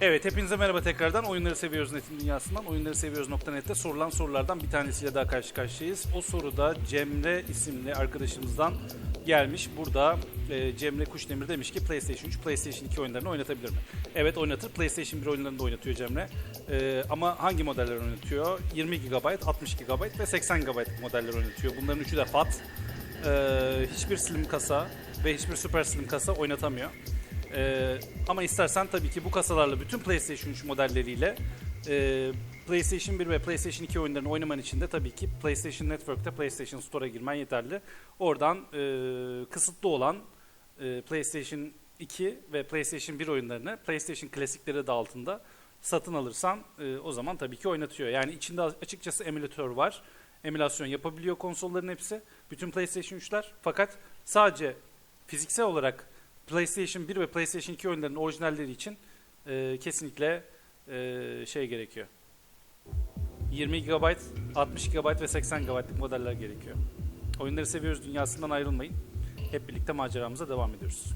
Evet hepinize merhaba tekrardan. Oyunları Seviyoruz Net'in dünyasından. Oyunları Seviyoruz.net'te sorulan sorulardan bir tanesiyle daha karşı karşıyayız. O soruda Cemre isimli arkadaşımızdan gelmiş. Burada e, Cemre Kuşdemir demiş ki PlayStation 3, PlayStation 2 oyunlarını oynatabilir mi? Evet oynatır. PlayStation 1 oyunlarını da oynatıyor Cemre. E, ama hangi modeller oynatıyor? 20 GB, 60 GB ve 80 GB modeller oynatıyor. Bunların üçü de FAT. E, hiçbir slim kasa ve hiçbir super slim kasa oynatamıyor. Ee, ama istersen tabii ki bu kasalarla bütün PlayStation 3 modelleriyle e, PlayStation 1 ve PlayStation 2 oyunlarını oynaman için de tabii ki PlayStation Network'te PlayStation Store'a girmen yeterli. Oradan e, kısıtlı olan e, PlayStation 2 ve PlayStation 1 oyunlarını PlayStation klasikleri de altında satın alırsan e, o zaman tabii ki oynatıyor. Yani içinde açıkçası emülatör var. Emülasyon yapabiliyor konsolların hepsi. Bütün PlayStation 3'ler. Fakat sadece fiziksel olarak PlayStation 1 ve PlayStation 2 oyunlarının orijinalleri için e, kesinlikle e, şey gerekiyor. 20 GB, 60 GB ve 80 GB'lık modeller gerekiyor. Oyunları seviyoruz dünyasından ayrılmayın. Hep birlikte maceramıza devam ediyoruz.